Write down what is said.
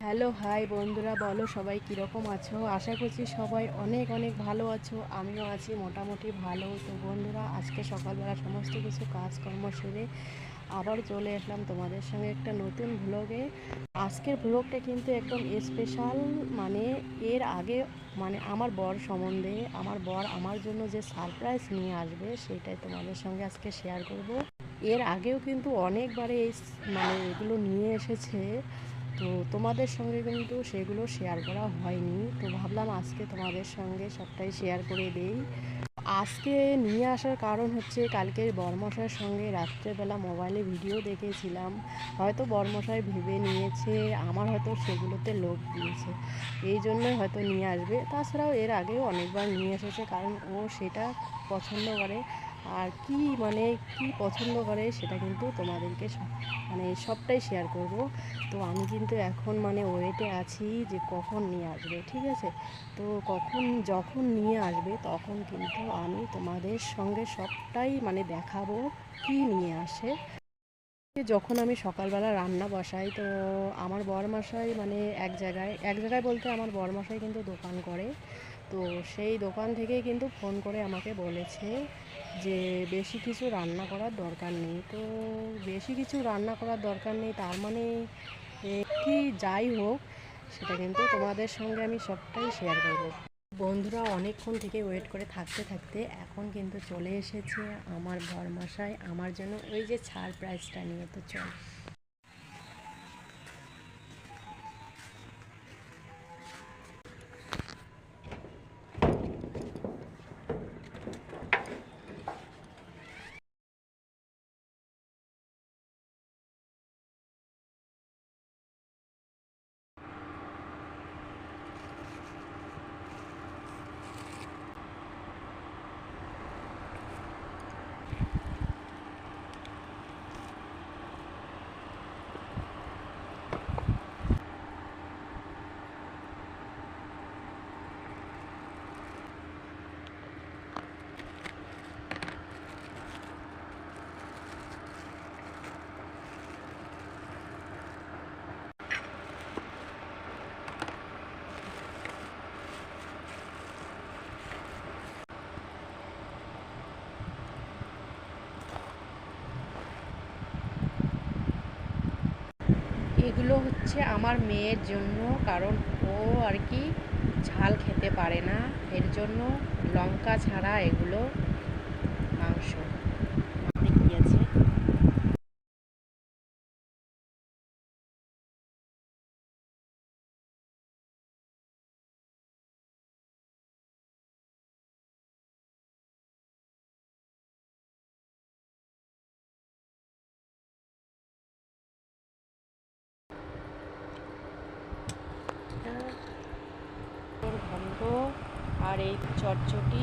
Hello, high বন্ধুরা, বলো সবাই কীরকম আছো? আশা করছি সবাই অনেক অনেক ভালো আছো। আমিও আছি মোটামুটি ভালো। তো বন্ধুরা, আজকে সকালবেলা সমস্ত কিছু কাজকর্ম সেরে আবার চলে আসলাম তোমাদের সঙ্গে একটা নতুন ভ্লগে আজকের ভ্লগটা কিন্তু একদম স্পেশাল মানে এর আগে মানে আমার বর সম্বন্ধে, আমার বর আমার জন্য যে সারপ্রাইজ নিয়ে আসবে, সেটাই তোমাদের সঙ্গে আজকে শেয়ার করব। এর আগেও কিন্তু অনেকবারে এই মানে এগুলো নিয়ে এসেছে। তো তোমাদের সঙ্গে কিন্তু সেগুলো শেয়ার করা হয়নি। তো ভাবলাম আজকে তোমাদের সঙ্গে সবটাই শেয়ার করে দেই। আজকে নিয়ে আসার কারণ হচ্ছে কালকের বর্মশাইয়ের সঙ্গে রাত্রেবেলা মোবাইলে ভিডিও দেখেছিলাম। হয়তো বর্মশাই ভেবে নিয়েছে, আমার হয়তো সেগুলোতে লোভ দিয়েছে। এই জন্যই হয়তো নিয়ে আসবে। তাছাড়াও এর আগেও অনেকবার নিয়ে এসেছে, কারণ ও সেটা পছন্দ করে। আর কি মানে কি পছন্দ করে সেটা কিন্তু তোমাদেরকে মানে সবটাই শেয়ার করব। তো আমি কিন্তু এখন মানে ওয়েটে আছি যে কখন নিয়ে আসবে, ঠিক আছে? তো কখন, যখন নিয়ে আসবে তখন কিন্তু আমি তোমাদের সঙ্গে সবটাই মানে দেখাবো কি নিয়ে আসে। যখন আমি সকালবেলা রান্না বসাই, তো আমার বরমশাই মানে এক জায়গায় এক জায়গায় বলতে আমার বরমশাই কিন্তু দোকান করে। তো সেই দোকান থেকেই কিন্তু ফোন করে আমাকে বলেছে যে বেশি কিছু রান্না করার দরকার নেই। তো বেশি কিছু রান্না করার দরকার নেই, তার মানে কি যাই হোক, সেটা কিন্তু তোমাদের সঙ্গে আমি সবটাই শেয়ার করব। বন্ধুরা অনেকক্ষণ থেকে ওয়েট করে থাকতে থাকতে এখন কিন্তু চলে এসেছে আমার বরমাসায় আমার জন্য ওই যে ছাড় প্রাইসটা নিয়ে। তো চল। এগুলো হচ্ছে আমার মেয়ের জন্য, কারণ ও আর কি ঝাল খেতে পারে না। এর জন্য লঙ্কা ছাড়া এগুলো মাংস। আর এই চটচটি